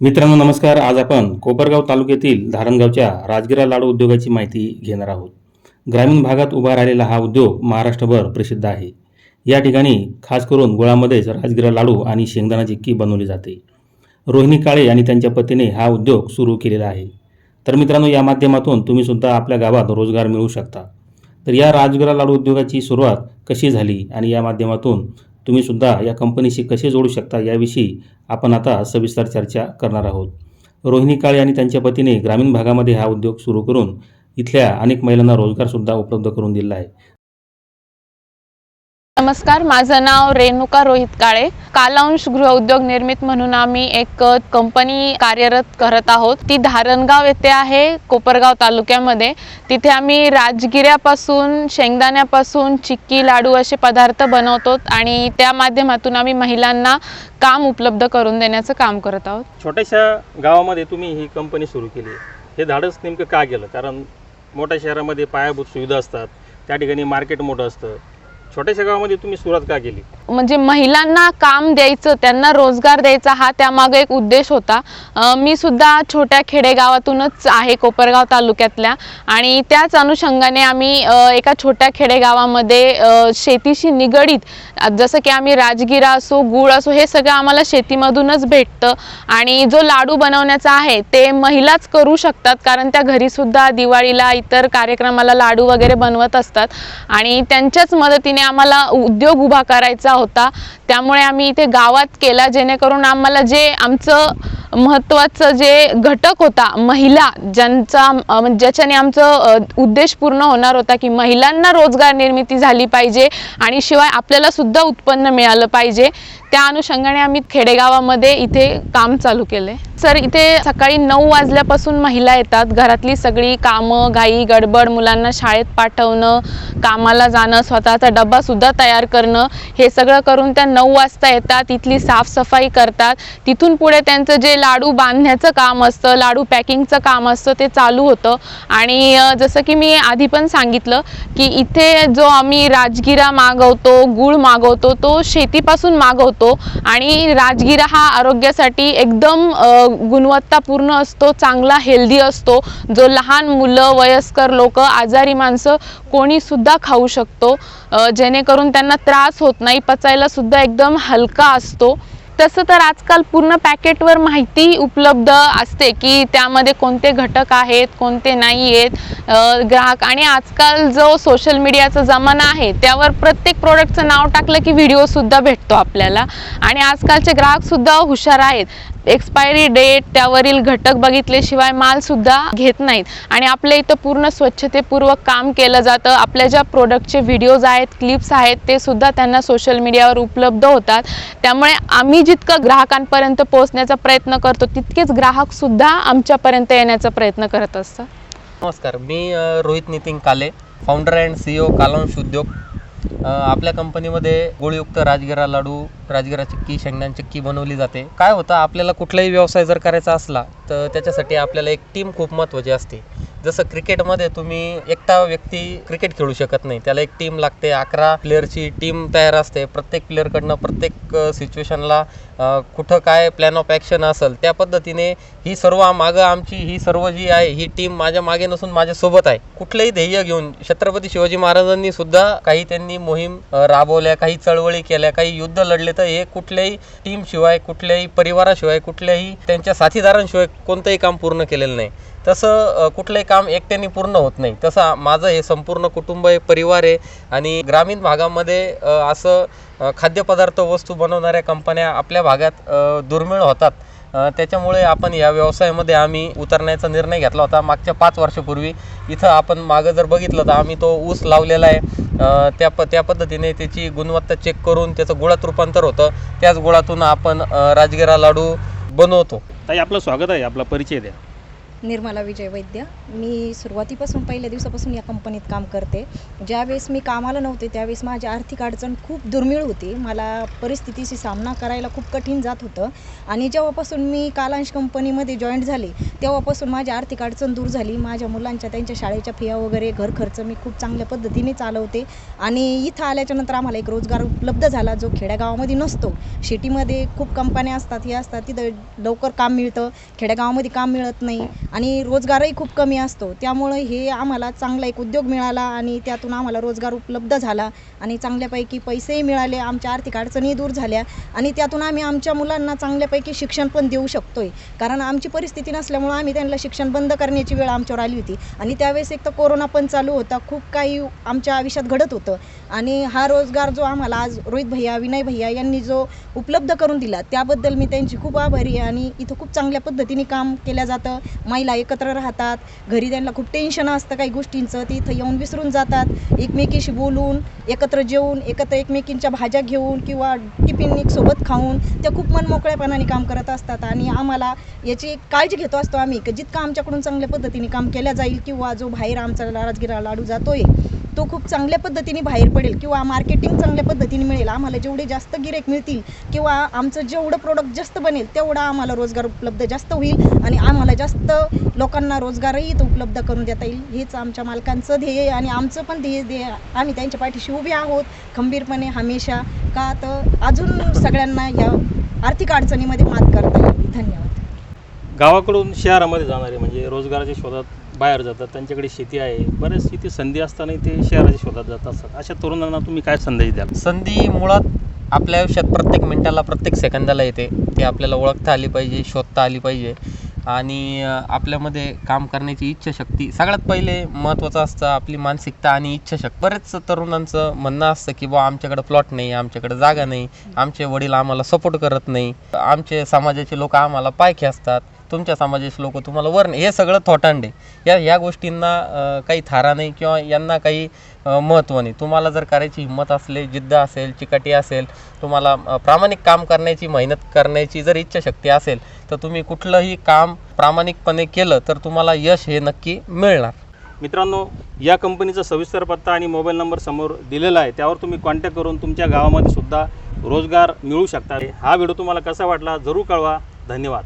मित्रांनो नमस्कार. आज आपण कोपरगाव तालुक्यातील धारणगावच्या राजगिरा लाडू उद्योगाची माहिती घेणार आहोत. ग्रामीण भागात उभा राहिलेला हा उद्योग महाराष्ट्रभर प्रसिद्ध आहे. या ठिकाणी खास करून गुळामध्येच राजगिरा लाडू आणि शेंगदाणा चिक्की बनवली जाते. रोहिणी काळे आणि त्यांच्या पतीने हा उद्योग सुरू केलेला आहे. तर मित्रांनो या माध्यमातून तुम्ही सुद्धा आपल्या गावात रोजगार मिळवू शकता. तर या राजगिरा लाडू उद्योगाची सुरुवात कशी झाली आणि या माध्यमातून तुम्ही सुद्धा या कंपनीशी कसे जोडू शकता याविषयी आपण आता सविस्तर चर्चा करणार आहोत. रोहिणी काळे आणि त्यांच्या पतीने ग्रामीण भागामध्ये हा उद्योग सुरू करून इथल्या अनेक महिलांना रोजगारसुद्धा उपलब्ध करून दिला आहे. नमस्कार माझं नाव रेणुका रोहित काळे. कालांश गृह उद्योग निर्मित म्हणून आम्ही एक कंपनी कार्यरत करत आहोत. ती धारणगाव येथे आहे कोपरगाव तालुक्यामध्ये. तिथे आम्ही राजगिऱ्यापासून शेंगदाण्यापासून चिक्की लाडू असे पदार्थ बनवतो आणि त्या माध्यमातून आम्ही महिलांना काम उपलब्ध करून देण्याचं काम करत आहोत. छोट्याशा गावामध्ये तुम्ही ही कंपनी सुरू केली. हे धाडस नेमकं का गेलं कारण मोठ्या शहरामध्ये पायाभूत सुविधा असतात. त्या ठिकाणी मार्केट मोठं असतं. छोट्याशा गावामध्ये तुम्ही सुरुवात का केली? म्हणजे महिलांना काम द्यायचं त्यांना रोजगार द्यायचा हा त्यामागे एक उद्देश होता. अ, मी सुद्धा छोट्या खेडेगावातूनच आहे कोपरगाव तालुक्यातल्या. आणि त्याच अनुषंगाने आम्ही अ, एका छोट्या खेडेगावामध्ये अ, शेतीशी निगडीत अ, जसं की आम्ही राजगिरा असो गुळ असो हे सगळं आम्हाला शेतीमधूनच भेटतं. आणि जो लाडू बनवण्याचा आहे ते महिलाच करू शकतात कारण त्या घरीसुद्धा दिवाळीला इतर कार्यक्रमाला लाडू वगैरे बनवत असतात. आणि त्यांच्याच मदतीने आम्हाला उद्योग उभा करायचा होता त्यामुळे आम्ही इथे गावात केला जेणेकरून आम्हाला जे आमचं महत्त्वाचं जे घटक होता महिला ज्यांचा म्हणजे ज्याच्याने आमचं उद्देश पूर्ण होणार होता की महिलांना रोजगार निर्मिती झाली पाहिजे आणि शिवाय आपल्याला सुद्धा उत्पन्न मिळालं पाहिजे त्या अनुषंगाने आम्ही खेडेगावामध्ये इथे काम चालू केले. सर इथे सकाळी नऊ वाजल्यापासून महिला येतात. घरातली सगळी कामं घाई गडबड मुलांना शाळेत पाठवणं कामाला जाणं स्वतःचा डब्बा सुद्धा तयार करणं हे सगळं करून त्या नऊ वाजता येतात. इथली साफसफाई करतात. तिथून पुढे त्यांचं जे लाडू बांधण्याचं काम असतं लाडू पॅकिंगचं काम असतं ते चालू होतं. आणि जसं की मी आधी पण सांगितलं की इथे जो आम्ही राजगिरा मागवतो गुळ मागवतो तो शेतीपासून मागवतो. आणि राजगिरा हा आरोग्यासाठी एकदम गुणवत्तापूर्ण असतो चांगला हेल्दी असतो. जो लहान मुलं वयस्कर लोक आजारी माणसं कोणीसुद्धा खाऊ शकतो. जेणेकरून त्यांना त्रास होत नाही पचायला सुद्धा एकदम हलका असतो. तसं तर आजकाल पूर्ण पॅकेटवर माहिती उपलब्ध असते की त्यामध्ये कोणते घटक आहेत कोणते नाही आहेत ग्राहक. आणि आजकाल जो सोशल मीडियाचा जमाना आहे त्यावर प्रत्येक प्रोडक्टचं नाव टाकलं की व्हिडिओसुद्धा भेटतो आपल्याला. आणि आजकालचे ग्राहकसुद्धा हुशार आहेत. एक्सपायरी डेट त्यावरील घटक बघितल्याशिवाय मालसुद्धा घेत नाहीत. आणि आपल्या इथं पूर्ण स्वच्छतेपूर्वक काम केलं जातं. आपल्या ज्या प्रोडक्टचे व्हिडिओज आहेत क्लिप्स आहेत ते सुद्धा त्यांना सोशल मीडियावर उपलब्ध होतात. त्यामुळे आम्ही जितकं ग्राहकांपर्यंत पोहोचण्याचा प्रयत्न करतो तितकेच ग्राहकसुद्धा आमच्यापर्यंत येण्याचा प्रयत्न करत असतात. नमस्कार मी रोहित नितीन काले फाउंडर अँड सीईओ कालांश उद्योग. आपल्या कंपनीमध्ये गुळयुक्त राजगिरा लाडू राजगिरा चिक्की शेंगदाण चिक्की बनवली जाते. काय होतं आपल्याला कुठलाही व्यवसाय जर करायचा असला तर त्याच्यासाठी आपल्याला एक टीम खूप महत्त्वाची असते. जसं क्रिकेटमध्ये तुम्ही एकटा व्यक्ती क्रिकेट खेळू शकत नाही. त्याला एक टीम लागते अकरा प्लेअरची टीम तयार असते. प्रत्येक प्लेअरकडनं प्रत्येक सिच्युएशनला कुठं काय प्लॅन ऑफ ॲक्शन असेल त्या पद्धतीने ही सर्व मागं आमची ही सर्व जी आहे ही टीम माझ्या मागे नसून माझ्यासोबत आहे. कुठलंही ध्येय घेऊन छत्रपती शिवाजी महाराजांनी सुद्धा काही त्यांनी मोहीम राबवल्या काही चळवळी केल्या काही युद्ध लढले तर हे कुठल्याही टीम शिवाय कुठल्याही परिवाराशिवाय कुठल्याही त्यांच्या साथीदारांशिवाय कोणतंही काम पूर्ण केलेलं नाही. तसं कुठलंही काम एकट्याने पूर्ण होत नाही. तसं माझं हे संपूर्ण कुटुंब आहे परिवार आहे आणि ग्रामीण भागामध्ये असं खाद्यपदार्थ वस्तू बनवणाऱ्या कंपन्या आपल्या भागात दुर्मिळ होतात. त्याच्यामुळे आपण या व्यवसायामध्ये आम्ही उतरण्याचा निर्णय घेतला होता मागच्या पाच वर्षापूर्वी. इथं आपण मागं जर बघितलं तर आम्ही तो ऊस लावलेला आहे. त्या प त्या पद्धतीने त्याची गुणवत्ता चेक करून त्याचं गुळात रूपांतर होतं. त्याच गुळातून आपण राजगिरा लाडू बनवतो. ताई आपलं स्वागत आहे आपला परिचय द्या. निर्मला विजय वैद्य. मी सुरुवातीपासून पहिल्या दिवसापासून या कंपनीत काम करते. ज्यावेळेस मी कामाला नव्हते त्यावेळेस माझी आर्थिक अडचण खूप दुर्मिळ होती. मला परिस्थितीशी सामना करायला खूप कठीण जात होतं. आणि जेव्हापासून मी कालांश कंपनीमध्ये जॉईंट झाले तेव्हापासून माझी आर्थिक अडचण दूर झाली. माझ्या मुलांच्या त्यांच्या शाळेच्या फिया वगैरे घर खर्च मी खूप चांगल्या पद्धतीने चालवते. आणि इथं आल्याच्यानंतर आम्हाला एक रोजगार उपलब्ध झाला जो खेड्यागावामध्ये नसतो. शेतीमध्ये खूप कंपन्या असतात हे असतात तिथं लवकर काम मिळतं. खेड्यागावामध्ये काम मिळत नाही आणि रोजगारही खूप कमी असतो. त्यामुळं हे आम्हाला चांगला एक उद्योग मिळाला आणि त्यातून आम्हाला रोजगार उपलब्ध झाला आणि चांगल्यापैकी पैसेही मिळाले. आमच्या आर्थिक अडचणीही दूर झाल्या आणि त्यातून आम्ही आमच्या मुलांना चांगल्यापैकी शिक्षण पण देऊ शकतोय. कारण आमची परिस्थिती नसल्यामुळे आम्ही त्यांना शिक्षण बंद करण्याची वेळ आमच्यावर आली होती. आणि त्यावेळेस एक तर कोरोना पण चालू होता. खूप काही आमच्या आयुष्यात घडत होतं. आणि हा रोजगार जो आम्हाला आज रोहित भैया विनय भैया यांनी जो उपलब्ध करून दिला त्याबद्दल मी त्यांची खूप आभारी आहे. आणि इथं खूप चांगल्या पद्धतीने काम केलं जातं. महिला एकत्र राहतात. घरी त्यांना खूप टेन्शन असतं काही गोष्टींचं. ते इथं येऊन विसरून जातात. एकमेकीशी बोलून एकत्र जेवून एकत्र एकमेकींच्या भाज्या घेऊन किंवा टिफिन सोबत खाऊन त्या खूप मनमोकळ्यापणाने काम करत असतात. आणि आम्हाला याची काळजी घेतो असतो. आम्ही की जितकं आमच्याकडून चांगल्या पद्धतीने काम केलं जाईल किंवा जो बाहेर आमचा राजगिरा लाडू जातोय तो खूप चांगल्या पद्धतीने बाहेर पडेल किंवा मार्केटिंग चांगल्या पद्धतीने मिळेल आम्हाला जेवढे जास्त गिरेक मिळतील किंवा आमचं जेवढं प्रोडक्ट जास्त बनेल तेवढा आम्हाला रोजगार उपलब्ध जास्त होईल आणि आम्हाला जास्त लोकांना रोजगारही तो उपलब्ध करून देता येईल. हेच आमच्या मालकांचं ध्येय आहे आणि आमचं पण ध्येय ध्येय आम्ही त्यांच्या पाठीशी उभे आहोत. खंबीरपणे हमेशा का तर अजून सगळ्यांना या आर्थिक अडचणीमध्ये मात करता येईल. धन्यवाद. गावाकडून शहरामध्ये जाणारे म्हणजे रोजगाराच्या शोधात बाहेर जातात त्यांच्याकडे शेती आहे. बऱ्याच तिथे संधी असतानाही ते शहराच्या शोधात जात असतात. अशा तरुणांना तुम्ही काय संदेश द्याल? संधी मुळात आपल्या आयुष्यात प्रत्येक मिनिटाला प्रत्येक सेकंदाला येते. ती आपल्याला ओळखता आली पाहिजे शोधता आली पाहिजे. आणि आपल्यामध्ये काम करण्याची इच्छाशक्ती सगळ्यात पहिले महत्त्वाचं असतं. आपली मानसिकता आणि इच्छाशक्ती. बरेच तरुणांचं म्हणणं असतं की बा आमच्याकडे प्लॉट नाही आमच्याकडे जागा नाही. आमचे वडील आम्हाला सपोर्ट करत नाही. आमचे समाजाचे लोक आम्हाला पायखे असतात. तुमच्या समाजाचे लोक तुम्हाला वर्ण हे सगळं थोटांडे. या ह्या गोष्टींना काही थारा नाही किंवा यांना काही महत्त्व नाही. तुम्हाला जर करायची हिंमत असले जिद्द असेल चिकाटी असेल तुम्हाला प्रामाणिक काम करण्याची मेहनत करण्याची जर इच्छाशक्ती असेल तर तुम्ही कुठलंही काम प्रामाणिकपणे केलं तर तुम्हाला यश हे नक्की मिळणार. मित्रांनो या कंपनीचा सविस्तर पत्ता आणि मोबाईल नंबर समोर दिलेला आहे. त्यावर तुम्ही कॉन्टॅक्ट करून तुमच्या गावामध्ये सुद्धा रोजगार मिळू शकता हा व्हिडिओ तुम्हाला कसा वाटला जरूर कळवा. धन्यवाद.